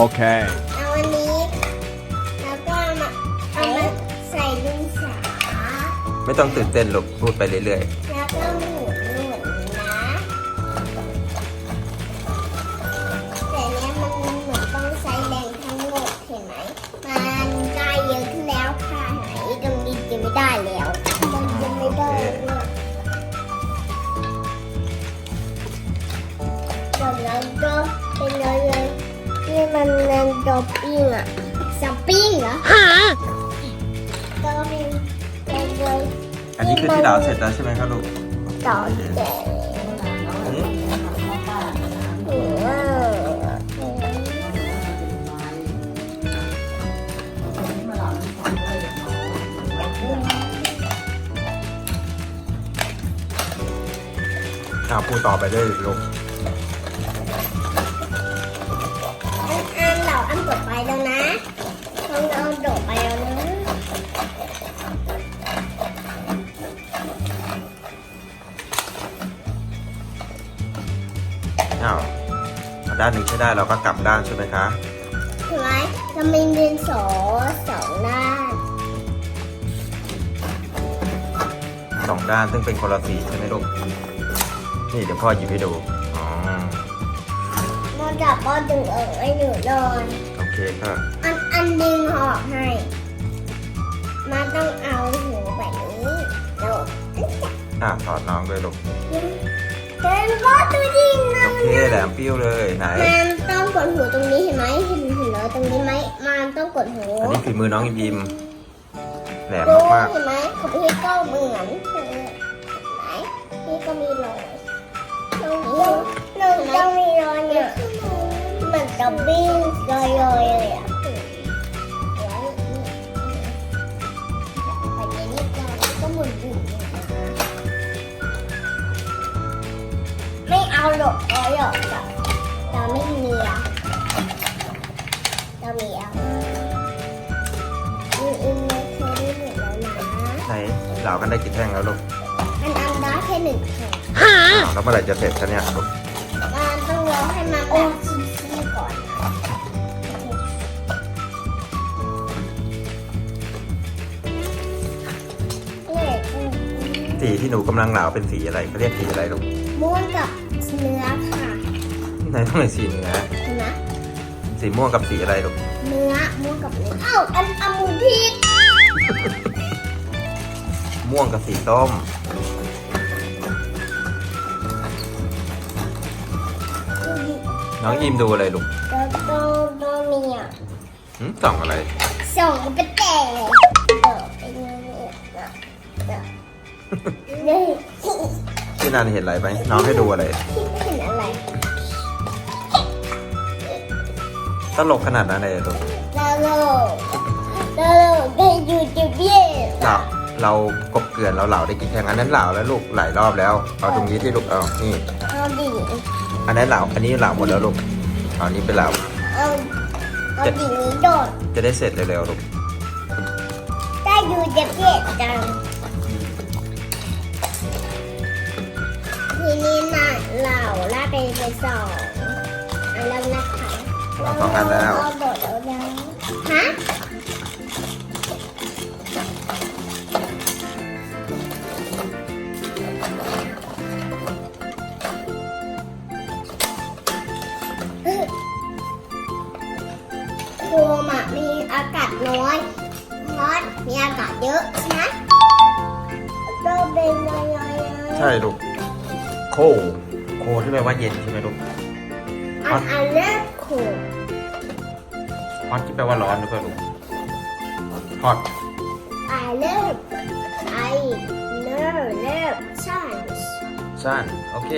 Okay. เอาอันนี้แล้วก็เอามาเอามาใส่ดินสา ไม่ต้องตื่นเต้นลูกพูดไปเรื่อยแดอปปิ้งอะสปปิ้งเหรอฮะก็เป็นเป็นเลยๆอันนี้คือที่ดาวเสร็จแล้วใช่ไหมครับลูกต่อแจอืมอ่าพูดต่อไปเลยลูก แล้วนะเราเราโดดไปแล้วนะอ้าวด้านหนึ่งใช้ได้เราก็กลับด้านใช่ไหมคะใช่ไหมเรามีดินสอสองด้านสองด้านซึ่งเป็นคนละสีใช่ไหมลูกนี่เดี๋ยวพ่อหยิบให้ดูอ๋อ มันจับก็ดึงเออไว้หนูนอน โอเคค่ะอันอันดึงออกให้ มันต้องเอาหูแบบนี้โดดอะถอดน้องด้วยลูกเดินก็ตัวดินนะโอเคแหลมปิ้วเลยไหนมันต้องกดหูตรงนี้เห็นไหมเห็นเห็นแล้วตรงนี้ไหมมันต้องกดหูอันนี้ฝีมือน้องยิมแหลมดูมากเห็นไหมของพี่ก็เหมือนเห็นไหมพี่ก็มีรอยตรงนี้หนึ่งต้องมีรอยเนี่ย ดับบิ้งลอยๆเลยอะไปเย็นนิดหน่อยก็หมุนอยู่ไม่เอาหรอกเอาหรอกจ้ะเราไม่มีอะเรามีอะอืมอืมเคยได้หมดแล้วนะไหนเหลากันได้กี่แท่งแล้วลูกมันอันได้แค่หนึ่งแผ่นอ้าวแล้วเมื่อไหร่จะเสร็จคะเนี่ยลูกมันต้องรอให้มันแบบ สีที่หนูกำลังเหลาเป็นสีอะไรเขาเรียกสีอะไรลูกม่วงกับเนื้อค่ะไหนต้องเป็นสีเนื้อเห็นไหมสีม่วงกับสีอะไรลูกเนื้อม่วงกับเนื้อเอ้าอันอันหมูพิษม่วงกับสีส้มน้องยิมดูอะไรลูกแล้วก็ก็มีอะหืมส่องอะไร ส่งไปแต่งเลย พี่นันเห็นอะไรไหมน้องให้ดูอะไร เห็นอะไร ตลกขนาดนั้นเลยลูกลาโลลาโลได้ยูทูบเบอร์เราเรากบเกลือนเราเหลาได้กี่แท่งอันนั้นเหลาแล้วลูกหลายรอบแล้วเอาตรงนี้ที่ลูกเอานี่เอาดิอันนั้นเหลาอันนี้เหลาหมดแล้วลูกเอาอันนี้ไปเหลาเอาเอาดินี้โดดจะได้เสร็จเร็วๆลูกได้ยูทูบเบอร์จัง ทีนี้น่ะเราลากไปไปสองอันแล้วนะคะเอาสองอันแล้วเอาโดดแล้วยังฮะโคมอะมีอากาศน้อยมอสมีอากาศเยอะใช่ไหมก็เป็นอะไรอะใช่ลูก โคโคที่แปลว่าเย็นใช่ไหมลูกอันอันเลิกโคฮอตที่แปลว่าร้อนหรือเปล่าลูกฮอต I love I love love science สั้นโอเค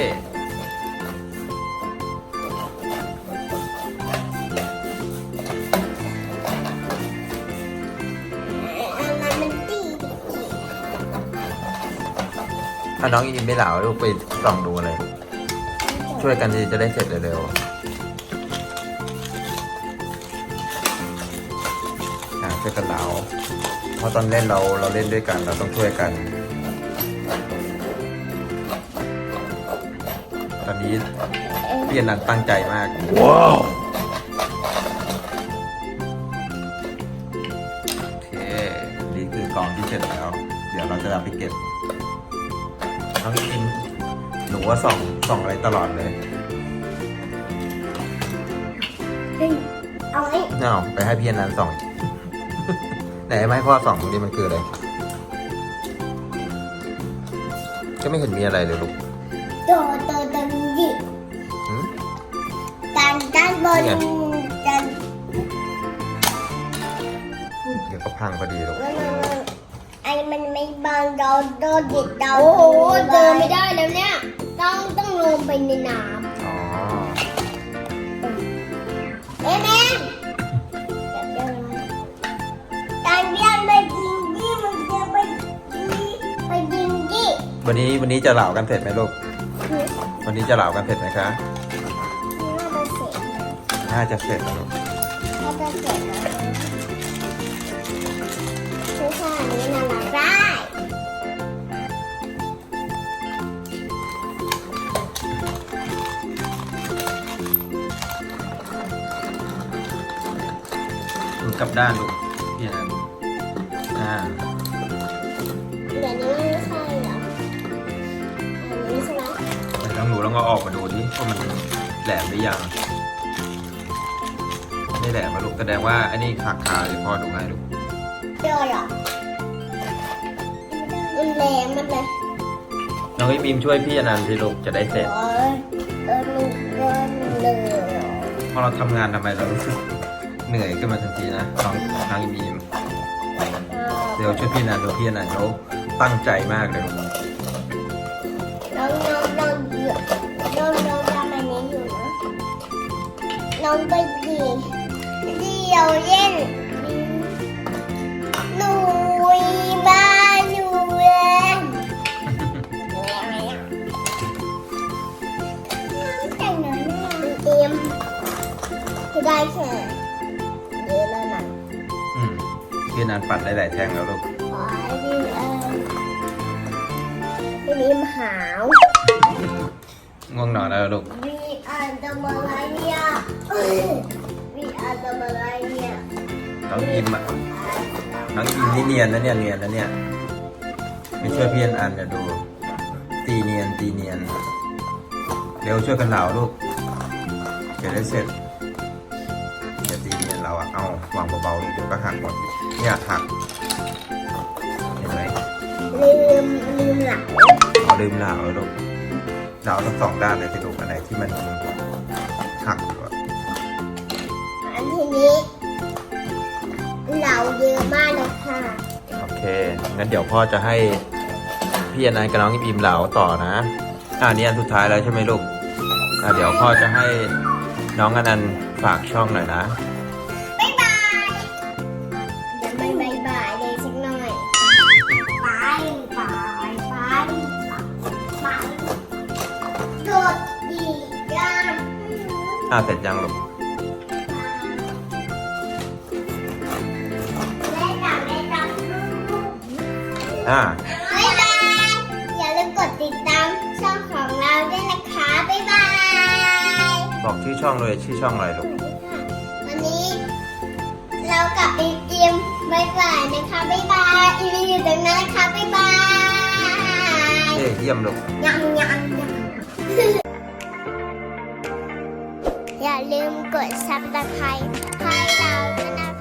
้าน้องยังไม่เหลาลูกไปล่องดูเลย ช่วยกันดีจะได้เสร็จเร็วๆอ่าช่วยกันเหลาเพราะตอนเล่นเราเราเล่นด้วยกัน เราต้องช่วยกัน ตอนนี้เปลี่ยนนันตั้งใจมากว้าวนี่คือกองที่เสร็จแล้ว เดี๋ยวเราจะนำไปเก็บ น้องอิมหนูว่าส่องส่องอะไรตลอดเลยเอาไว้เอาไปให้พี่อนันต์ส่อง ไหนไหมาให้พ่อส่องตรงนี้มันคืออะไรก็ไม่เห็นมีอะไรเลยลูกโตโตโตดิหืมด้านด้านบนนี่ไงด้านเดี๋ยวก็พังพอดีลูกไอ้ มันไม่บางโดนโดนดิดโดนโอ้โหเดินไม่ได้แล้วเนี่ย ต้องต้องลงไปในน้อ๋อเอ้แม่การเลี้ยงไปยิงยี่มันจะไปยิงไปยิงยี่วันนี้วันนี้จะเหล่ากันเสร็จไหมลูกวันนี้จะเหล่ากันเสร็จไหมคะ น่าจะเสร็จน่าจะเสร็จนะลูกน่าจะเสร็จแล้วคือค่ะอันนี้น่ารักได้ ลับด้านลูกพี่อนันต์อ่าเดี๋ยวนี้ไม่ใช่เหรออันนี้ใช่ไหมแต่ลองหนูลองเอาออกมาดูดิว่ามันแหลมหรือยังไม่แหลมมาลูกแสดงว่าอันนี้ขาดขาเลยพ่อดูให้ลูกเจอเหรอมันแรงมันเลยน้องไอ้บีมช่วยพี่อนันต์สิลูกจะได้เสร็จโอ้ยเออลูกเดินเลยพอเราทำงานทำไมเรารู้สึก เหนื่อยขึ้นมาทันทีนะน้องน้องไอ้บีมเดี๋ยวช่วยพี่อนันต์ดูพี่อนันต์เขาตั้งใจมากเลยลูกน้องน้องน้องเหยียบน้องน้องทำอันนี้อยู่นะน้องไปดีเดี่ยวเล่น พี่อนันต์ปัดได้หลายแท่งแล้วลูกขอให้พี่เอิญพี่บีมหาวง่วงนอนแล้วลูกวีอาร์ทำอะไรเนี่ยเอ้ยวีอาร์ทำอะไรเนี่ยน้องอิมอะน้องอิมนี่เนียนนะเนี่ยเนียนนะเนี่ยไม่ช่วยพี่อนันต์เนี่ยดู ตีเนียนตีเนียนเร็วช่วยกันเหลาลูกจะได้เสร็จอย่าตีเนียน เราอะเอาวางเบาๆลูกเดี๋ยวก็หักหมดเนี่ยหักเห็นไหมลืมลืมหลังเอาลืมเหลาเลยลูกเหลาทั้งสองด้านเลยที่ลูกอันไหนที่มันหักอยู่อะอันทีนี้เหล่าเยอะมากเลยค่ะโอเคงั้นเดี๋ยวพ่อจะให้พี่อนันต์กับน้องอิมเหลาต่อนะอ่านี่อันสุดท้ายแล้วใช่ไหมลูกอ่าเดี๋ยวพ่อจะให้น้องอนันต์ฝากช่องหน่อยนะ อ่าเสร็จยังลูกได้ดังได้ดังอ่าบ๊ายบาย อย่าลืมกดติดตามช่องของเราด้วยนะคะ บ๊ายบาย บอกชื่อช่องเลยชื่อช่องอะไรลูก วันนี้เรากลับไปเตรียมบ๊ายบายนะคะ บ๊ายบายอีวีอยู่ตรงนั้นนะคะ บ๊ายบายเฮ้ยเยี่ยมลูก ยังยังยัง อย่าลืมกดซับสไครต์ให้เราด้วยนะคะ